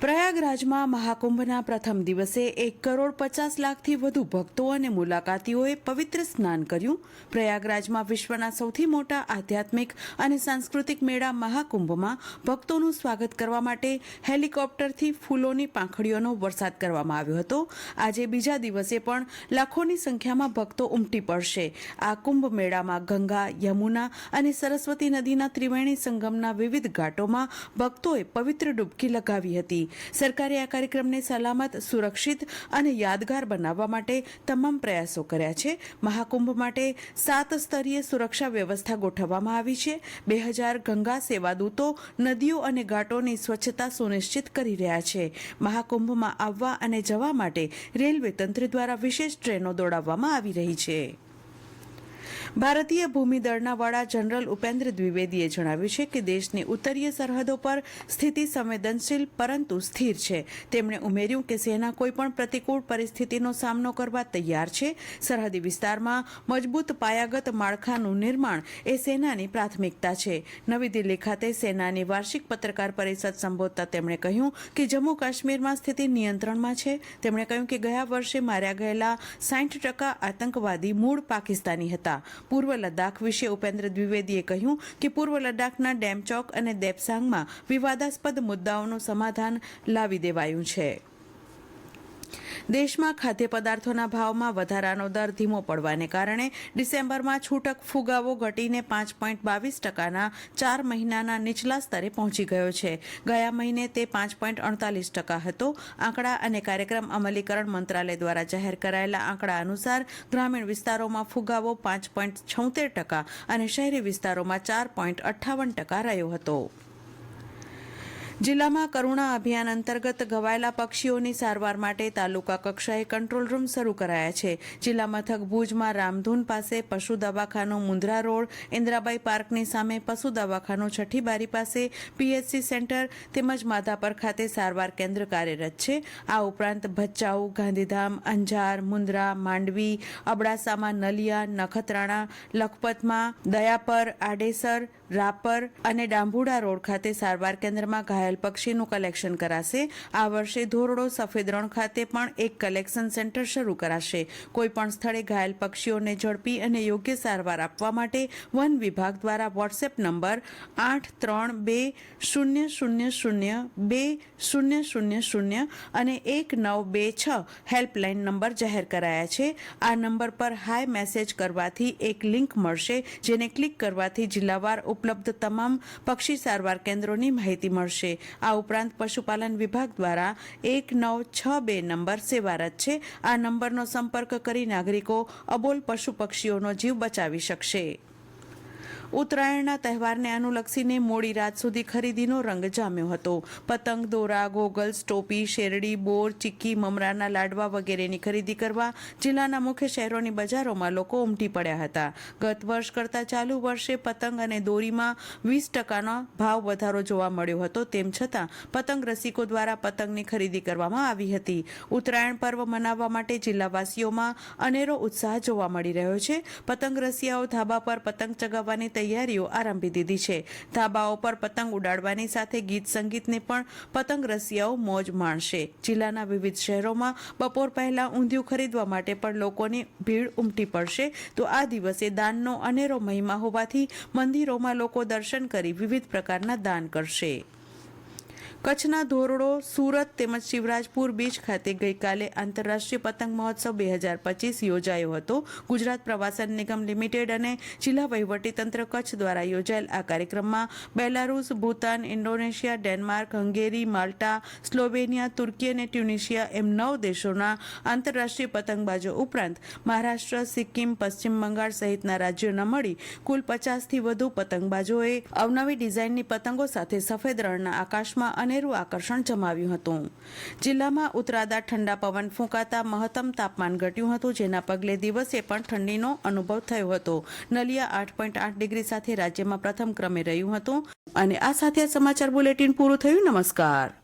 પ્રયાગરાજમાં મહાકુંભના પ્રથમ દિવસે એક કરોડ પચાસ લાખથી વધુ ભક્તો અને મુલાકાતીઓએ પવિત્ર સ્નાન કર્યું. પ્રયાગરાજમાં વિશ્વના સૌથી મોટા આધ્યાત્મિક અને સાંસ્કૃતિક મેળા મહાકુંભમાં ભક્તોનું સ્વાગત કરવા માટે હેલિકોપ્ટરથી ફૂલોની પાંખડીઓનો વરસાદ કરવામાં આવ્યો હતો. આજે બીજા દિવસે પણ લાખોની સંખ્યામાં ભક્તો ઉમટી પડશે. આ કુંભ મેળામાં ગંગા, યમુના અને સરસ્વતી નદીના ત્રિવેણી સંગમના વિવિધ ઘાટોમાં ભક્તોએ પવિત્ર ડૂબકી લગાવી હતી. સરકારે આ કાર્યક્રમને સલામત, સુરક્ષિત અને યાદગાર બનાવવા માટે તમામ પ્રયાસો કર્યા છે. મહાકુંભ માટે સાત સ્તરીય સુરક્ષા વ્યવસ્થા ગોઠવવામાં આવી છે. બે હજાર ગંગા સેવાદૂતો, નદીઓ અને ઘાટોની સ્વચ્છતા સુનિશ્ચિત કરી રહ્યા છે. મહાકુંભમાં આવવા અને જવા માટે રેલવે તંત્ર દ્વારા વિશેષ ટ્રેનો દોડાવવામાં આવી રહી છે. ભારતીય ભૂમિદળના વડા જનરલ ઉપેન્દ્ર દ્વિવેદીએ જણાવ્યું છે કે દેશની ઉત્તરીય સરહદો પર સ્થિતિ સંવેદનશીલ પરંતુ સ્થિર છે. તેમણે ઉમેર્યું કે સેના કોઈપણ પ્રતિકૂળ પરિસ્થિતિનો સામનો કરવા તૈયાર છે. સરહદી વિસ્તારમાં મજબૂત પાયાગત માળખાનું નિર્માણ એ સેનાની પ્રાથમિકતા છે. નવી દિલ્હી ખાતે સેનાની વાર્ષિક પત્રકાર પરિષદ સંબોધતા તેમણે કહ્યું કે જમ્મુ કાશ્મીરમાં સ્થિતિ નિયંત્રણમાં છે. તેમણે કહ્યું કે ગયા વર્ષે માર્યા ગયેલા સાઠ ટકા આતંકવાદી મૂળ પાકિસ્તાની હતા. પૂર્વ લદ્દાખ વિશે ઉપેન્દ્ર દ્વિવેદીએ કહ્યું કે પૂર્વ લદ્દાખના ડેમચોક અને દેપસાંગમાં વિવાદાસ્પદ મુદ્દાઓનું સમાધાન લાવી દેવાયું છે. દેશમાં ખાદ્ય પદાર્થોના ભાવમાં વધારાનો દર ધીમો પડવાને કારણે ડિસેમ્બરમાં છૂટક ફુગાવો ઘટીને પાંચ પોઈન્ટ બાવીસ ટકાના ચાર મહિનાના નીચલા સ્તરે પહોંચી ગયો છે. ગયા મહિને તે પાંચ પોઈન્ટ અડતાલીસ ટકા હતો. આંકડા અને કાર્યક્રમ અમલીકરણ મંત્રાલય દ્વારા જાહેર કરાયેલા આંકડા અનુસાર ગ્રામીણ વિસ્તારોમાં ફુગાવો પાંચ પોઈન્ટ છોતેર ટકા અને શહેરી વિસ્તારોમાં ચાર પોઈન્ટ અઠ્ઠાવન ટકા રહ્યો હતો. જિલ્લામાં કરુણા અભિયાન અંતર્ગત ઘવાયેલા પક્ષીઓની સારવાર માટે તાલુકા કક્ષાએ કંટ્રોલ રૂમ શરૂ કરાયા છે. જિલ્લા મથક ભુજમાં રામધૂન પાસે પશુ દવાખાનું મુંદ્રા રોડ, ઇન્દ્રાબાઈ પાર્કની સામે પશુ દવાખાનું છઠ્ઠી બારી પાસે પીએચસી સેન્ટર તેમજ માધાપર ખાતે સારવાર કેન્દ્ર કાર્યરત છે. આ ઉપરાંત ભચાઉ, ગાંધીધામ, અંજાર, મુંદ્રા, માંડવી, અબડાસામાં નલિયા, નખત્રાણા, લખપતમાં દયાપર, આડેસર, રાપર અને ડાંભુડા રોડ ખાતે સારવાર કેન્દ્રમાં ઘાયલ પક્ષીનું કલેક્શન કરાશે. આ વર્ષે ધોરડો, સફેદ રણ ખાતે પણ એક કલેક્શન સેન્ટર શરૂ કરાશે. કોઈપણ સ્થળે ઘાયલ પક્ષીઓને ઝડપી અને યોગ્ય સારવાર આપવા માટે વન વિભાગ દ્વારા વોટ્સએપ નંબર આઠ ત્રણ બે શૂન્ય શૂન્ય શૂન્ય બે શૂન્ય શૂન્ય શૂન્ય અને એક નવ બે છ હેલ્પલાઇન નંબર જાહેર કરાયા છે. આ નંબર પર હાય મેસેજ કરવાથી એક લિંક મળશે, જેને ક્લિક કરવાથી જિલ્લાવાર ઉપલબ્ધ તમામ પક્ષી સારવાર કેન્દ્રોની માહિતી મળશે. આ ઉપરાંત પશુપાલન વિભાગ દ્વારા એક નવ છ બે નંબર સેવારત છે. આ નંબરનો સંપર્ક કરી નાગરિકો અબોલ પશુ પક્ષીઓનો જીવ બચાવી શકશે. ઉત્તરાયણના તહેવારને અનુલક્ષીને મોડી રાત સુધી ખરીદીનો રંગ જામ્યો હતો. પતંગ, દોરા, ગોગલ્સ, ટોપી, શેરડી, બોર, ચીક્કી, મમરાના લાડવા વગેરેની ખરીદી કરવા જિલ્લાના મુખ્ય શહેરોની બજારોમાં લોકો ઉમટી પડ્યા હતા. ગત વર્ષ કરતાં ચાલુ વર્ષે પતંગ અને દોરીમાં વીસ ટકાનો ભાવ વધારો જોવા મળ્યો હતો. તેમ છતાં, પતંગ રસિકો દ્વારા પતંગની ખરીદી કરવામાં આવી હતી. ઉત્તરાયણ પર્વ મનાવવા માટે જિલ્લાવાસીઓમાં અનેરો ઉત્સાહ જોવા મળી રહ્યો છે. પતંગ રસિયાઓ ધાબા પર પતંગ ચગાવવાની તૈયારીઓ આરંભી દીધી છે. ધાબાઓ પર પતંગ ઉડાડવાની સાથે ગીત સંગીતને પણ પતંગ રસિયાઓ મોજ માણશે. જિલ્લાના વિવિધ શહેરોમાં બપોર પહેલા ઊંધિયું ખરીદવા માટે પણ લોકોની ભીડ ઉમટી પડશે. તો આ દિવસે દાનનો અનેરો મહિમા હોવાથી મંદિરોમાં લોકો દર્શન કરી વિવિધ પ્રકારના દાન કરશે. કચ્છના ધોરડો, સુરત તેમજ શિવરાજપુર બીચ ખાતે ગઈકાલે આંતરરાષ્ટ્રીય પતંગ મહોત્સવ બે હજાર પચીસ યોજાયો હતો. ગુજરાત પ્રવાસન નિગમ લિમિટેડ અને જિલ્લા વહીવટીતંત્ર કચ્છ દ્વારા યોજાયેલ આ કાર્યક્રમમાં Belarus, Bhutan, Indonesia, Denmark, Hungary, Malta, Slovenia, તુર્કી અને ટ્યુનિશિયા એમ નવ દેશોના આંતરરાષ્ટ્રીય પતંગબાજો ઉપરાંત મહારાષ્ટ્ર, સિક્કિમ, પશ્ચિમ બંગાળ સહિતના રાજ્યોના મળી કુલ પચાસથી વધુ પતંગબાજોએ અવનવી ડિઝાઇનની પતંગો સાથે સફેદ રણના આકાશમાં અનેરું આકર્ષણ જમાવ્યું હતું. જિલ્લામાં ઉતરાદા ઠંડા પવન ફૂંકાતા મહત્તમ તાપમાન ઘટ્યું હતું, જેના પગલે દિવસે પણ ઠંડીનો અનુભવ થયો હતો. નલિયા આઠ પોઈન્ટ આઠ ડિગ્રી સાથે રાજ્યમાં પ્રથમ ક્રમે રહ્યું હતું. અને આ સાથે આ સમાચાર બુલેટિન પૂરું થયું. નમસ્કાર.